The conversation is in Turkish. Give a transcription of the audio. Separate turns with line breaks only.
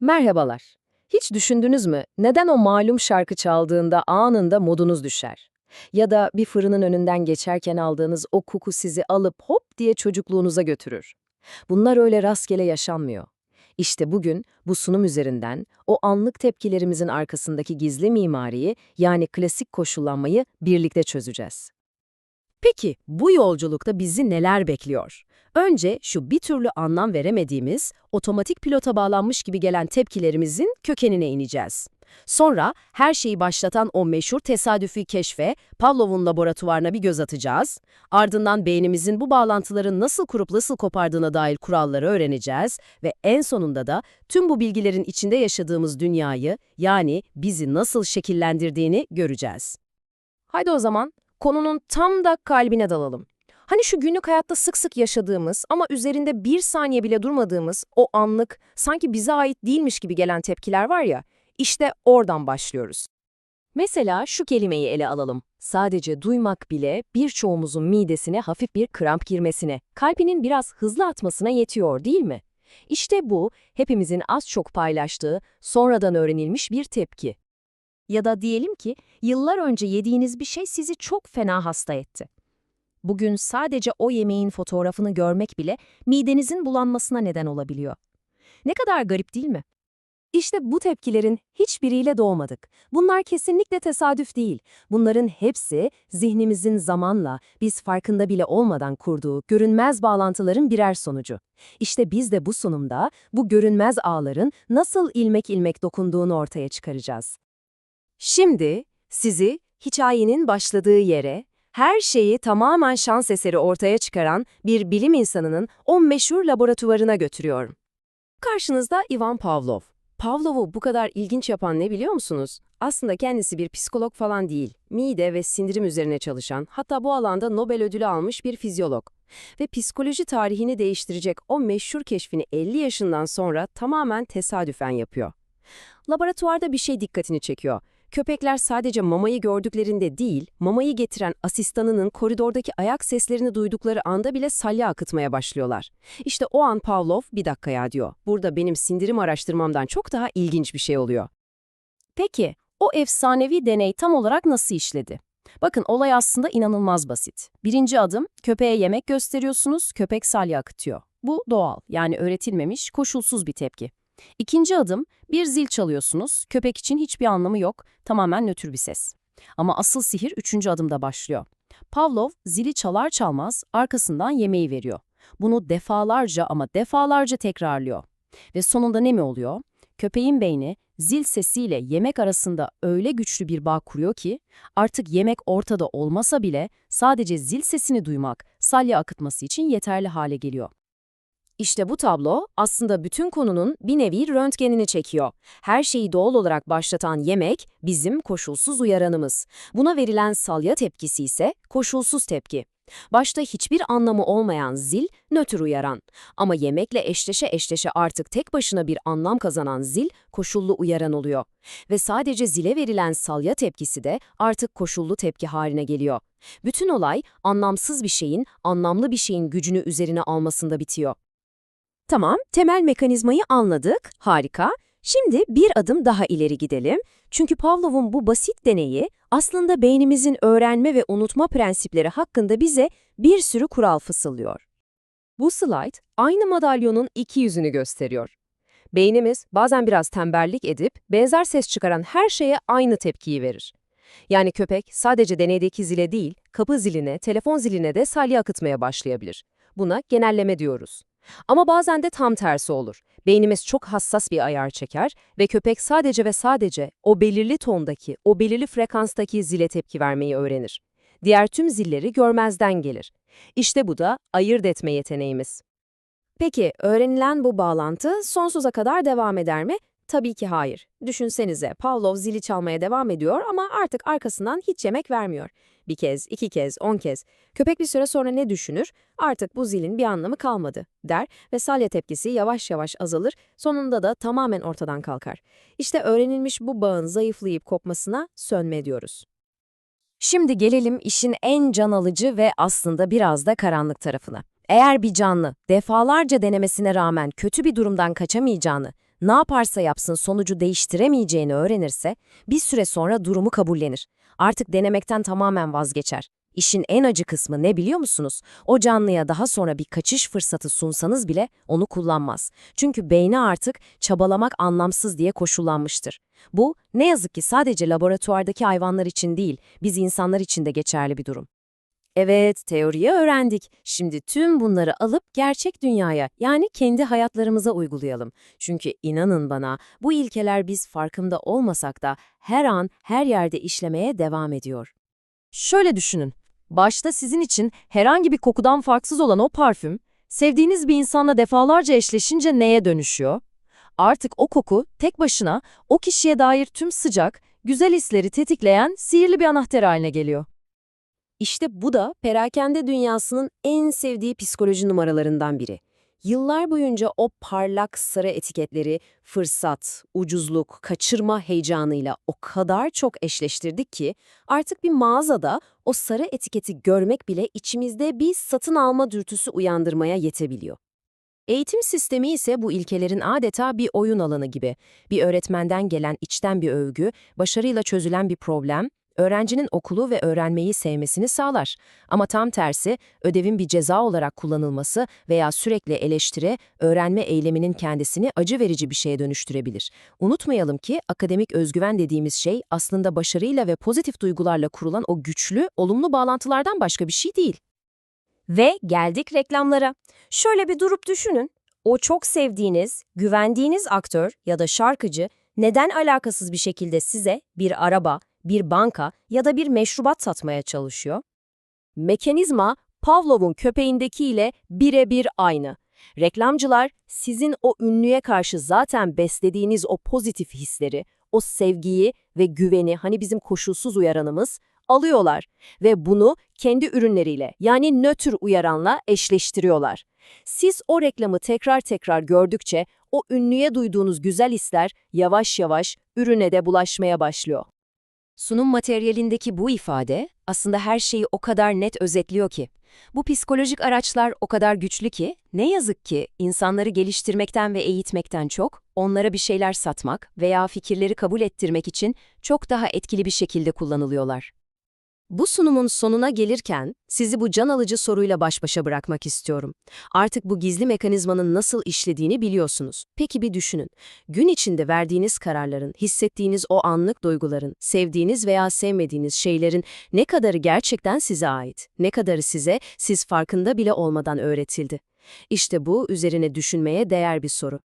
Merhabalar. Hiç düşündünüz mü neden o malum şarkı çaldığında anında modunuz düşer? Ya da bir fırının önünden geçerken aldığınız o koku sizi alıp hop diye çocukluğunuza götürür. Bunlar öyle rastgele yaşanmıyor. İşte bugün bu sunum üzerinden o anlık tepkilerimizin arkasındaki gizli mimariyi yani klasik koşullanmayı birlikte çözeceğiz. Peki bu yolculukta bizi neler bekliyor? Önce şu bir türlü anlam veremediğimiz, otomatik pilota bağlanmış gibi gelen tepkilerimizin kökenine ineceğiz. Sonra her şeyi başlatan o meşhur tesadüfi keşfe, Pavlov'un laboratuvarına bir göz atacağız. Ardından beynimizin bu bağlantıların nasıl kurup nasıl kopardığına dair kuralları öğreneceğiz ve en sonunda da tüm bu bilgilerin içinde yaşadığımız dünyayı, yani bizi nasıl şekillendirdiğini göreceğiz. Haydi o zaman konunun tam da kalbine dalalım. Hani şu günlük hayatta sık sık yaşadığımız ama üzerinde bir saniye bile durmadığımız o anlık, sanki bize ait değilmiş gibi gelen tepkiler var ya, işte oradan başlıyoruz. Mesela şu kelimeyi ele alalım. Sadece duymak bile birçoğumuzun midesine hafif bir kramp girmesine, kalbinin biraz hızlı atmasına yetiyor değil mi? İşte bu, hepimizin az çok paylaştığı, sonradan öğrenilmiş bir tepki. Ya da diyelim ki, yıllar önce yediğiniz bir şey sizi çok fena hasta etti. Bugün sadece o yemeğin fotoğrafını görmek bile midenizin bulanmasına neden olabiliyor. Ne kadar garip değil mi? İşte bu tepkilerin hiçbiriyle doğmadık. Bunlar kesinlikle tesadüf değil. Bunların hepsi zihnimizin zamanla, biz farkında bile olmadan kurduğu görünmez bağlantıların birer sonucu. İşte biz de bu sunumda bu görünmez ağların nasıl ilmek ilmek dokunduğunu ortaya çıkaracağız. Şimdi sizi hikayenin başladığı yere, her şeyi tamamen şans eseri ortaya çıkaran bir bilim insanının o meşhur laboratuvarına götürüyorum. Karşınızda Ivan Pavlov. Pavlov'u bu kadar ilginç yapan ne biliyor musunuz? Aslında kendisi bir psikolog falan değil. Mide ve sindirim üzerine çalışan, hatta bu alanda Nobel ödülü almış bir fizyolog. Ve psikoloji tarihini değiştirecek o meşhur keşfini 50 yaşından sonra tamamen tesadüfen yapıyor. Laboratuvarda bir şey dikkatini çekiyor. Köpekler sadece mamayı gördüklerinde değil, mamayı getiren asistanının koridordaki ayak seslerini duydukları anda bile salya akıtmaya başlıyorlar. İşte o an Pavlov bir dakika ya diyor. Burada benim sindirim araştırmamdan çok daha ilginç bir şey oluyor. Peki, o efsanevi deney tam olarak nasıl işledi? Bakın olay aslında inanılmaz basit. Birinci adım, köpeğe yemek gösteriyorsunuz, köpek salya akıtıyor. Bu doğal, yani öğretilmemiş, koşulsuz bir tepki. İkinci adım, bir zil çalıyorsunuz, köpek için hiçbir anlamı yok, tamamen nötr bir ses. Ama asıl sihir üçüncü adımda başlıyor. Pavlov zili çalar çalmaz arkasından yemeği veriyor. Bunu defalarca ama defalarca tekrarlıyor. Ve sonunda ne mi oluyor? Köpeğin beyni zil sesiyle yemek arasında öyle güçlü bir bağ kuruyor ki artık yemek ortada olmasa bile sadece zil sesini duymak salya akıtması için yeterli hale geliyor. İşte bu tablo aslında bütün konunun bir nevi röntgenini çekiyor. Her şeyi doğal olarak başlatan yemek bizim koşulsuz uyaranımız. Buna verilen salya tepkisi ise koşulsuz tepki. Başta hiçbir anlamı olmayan zil nötr uyaran ama yemekle eşleşe eşleşe artık tek başına bir anlam kazanan zil koşullu uyaran oluyor. Ve sadece zile verilen salya tepkisi de artık koşullu tepki haline geliyor. Bütün olay anlamsız bir şeyin anlamlı bir şeyin gücünü üzerine almasında bitiyor. Tamam, temel mekanizmayı anladık, harika. Şimdi bir adım daha ileri gidelim. Çünkü Pavlov'un bu basit deneyi aslında beynimizin öğrenme ve unutma prensipleri hakkında bize bir sürü kural fısıldıyor. Bu slide aynı madalyonun iki yüzünü gösteriyor. Beynimiz bazen biraz tembellik edip benzer ses çıkaran her şeye aynı tepkiyi verir. Yani köpek sadece deneydeki zile değil, kapı ziline, telefon ziline de salya akıtmaya başlayabilir. Buna genelleme diyoruz. Ama bazen de tam tersi olur. Beynimiz çok hassas bir ayar çeker ve köpek sadece ve sadece o belirli tondaki, o belirli frekanstaki zile tepki vermeyi öğrenir. Diğer tüm zilleri görmezden gelir. İşte bu da ayırt etme yeteneğimiz. Peki, öğrenilen bu bağlantı sonsuza kadar devam eder mi? Tabii ki hayır. Düşünsenize, Pavlov zili çalmaya devam ediyor ama artık arkasından hiç yemek vermiyor. Bir kez, iki kez, on kez. Köpek bir süre sonra ne düşünür? Artık bu zilin bir anlamı kalmadı, der ve salya tepkisi yavaş yavaş azalır, sonunda da tamamen ortadan kalkar. İşte öğrenilmiş bu bağın zayıflayıp kopmasına sönme diyoruz. Şimdi gelelim işin en can alıcı ve aslında biraz da karanlık tarafına. Eğer bir canlı defalarca denemesine rağmen kötü bir durumdan kaçamayacağını, ne yaparsa yapsın sonucu değiştiremeyeceğini öğrenirse bir süre sonra durumu kabullenir. Artık denemekten tamamen vazgeçer. İşin en acı kısmı ne biliyor musunuz? O canlıya daha sonra bir kaçış fırsatı sunsanız bile onu kullanmaz. Çünkü beyni artık çabalamak anlamsız diye koşullanmıştır. Bu ne yazık ki sadece laboratuvardaki hayvanlar için değil, biz insanlar için de geçerli bir durum. Evet, teoriyi öğrendik. Şimdi tüm bunları alıp gerçek dünyaya, yani kendi hayatlarımıza uygulayalım. Çünkü inanın bana, bu ilkeler biz farkında olmasak da her an, her yerde işlemeye devam ediyor.
Şöyle düşünün. Başta sizin için herhangi bir kokudan farksız olan o parfüm, sevdiğiniz bir insanla defalarca eşleşince neye dönüşüyor? Artık o koku tek başına o kişiye dair tüm sıcak, güzel hisleri tetikleyen sihirli bir anahtar haline geliyor.
İşte bu da perakende dünyasının en sevdiği psikoloji numaralarından biri. Yıllar boyunca o parlak sarı etiketleri fırsat, ucuzluk, kaçırma heyecanıyla o kadar çok eşleştirdik ki artık bir mağazada o sarı etiketi görmek bile içimizde bir satın alma dürtüsü uyandırmaya yetebiliyor. Eğitim sistemi ise bu ilkelerin adeta bir oyun alanı gibi. Bir öğretmenden gelen içten bir övgü, başarıyla çözülen bir problem, öğrencinin okulu ve öğrenmeyi sevmesini sağlar. Ama tam tersi, ödevin bir ceza olarak kullanılması veya sürekli eleştiri, öğrenme eyleminin kendisini acı verici bir şeye dönüştürebilir. Unutmayalım ki akademik özgüven dediğimiz şey aslında başarıyla ve pozitif duygularla kurulan o güçlü, olumlu bağlantılardan başka bir şey değil.
Ve geldik reklamlara. Şöyle bir durup düşünün. O çok sevdiğiniz, güvendiğiniz aktör ya da şarkıcı neden alakasız bir şekilde size bir araba, bir banka ya da bir meşrubat satmaya çalışıyor? Mekanizma Pavlov'un köpeğindekiyle birebir aynı. Reklamcılar sizin o ünlüye karşı zaten beslediğiniz o pozitif hisleri, o sevgiyi ve güveni hani bizim koşulsuz uyaranımız alıyorlar ve bunu kendi ürünleriyle yani nötr uyaranla eşleştiriyorlar. Siz o reklamı tekrar tekrar gördükçe o ünlüye duyduğunuz güzel hisler yavaş yavaş ürüne de bulaşmaya başlıyor.
Sunum materyalindeki bu ifade aslında her şeyi o kadar net özetliyor ki. Bu psikolojik araçlar o kadar güçlü ki ne yazık ki insanları geliştirmekten ve eğitmekten çok onlara bir şeyler satmak veya fikirleri kabul ettirmek için çok daha etkili bir şekilde kullanılıyorlar. Bu sunumun sonuna gelirken sizi bu can alıcı soruyla baş başa bırakmak istiyorum. Artık bu gizli mekanizmanın nasıl işlediğini biliyorsunuz. Peki bir düşünün. Gün içinde verdiğiniz kararların, hissettiğiniz o anlık duyguların, sevdiğiniz veya sevmediğiniz şeylerin ne kadarı gerçekten size ait, ne kadarı size siz farkında bile olmadan öğretildi. İşte bu üzerine düşünmeye değer bir soru.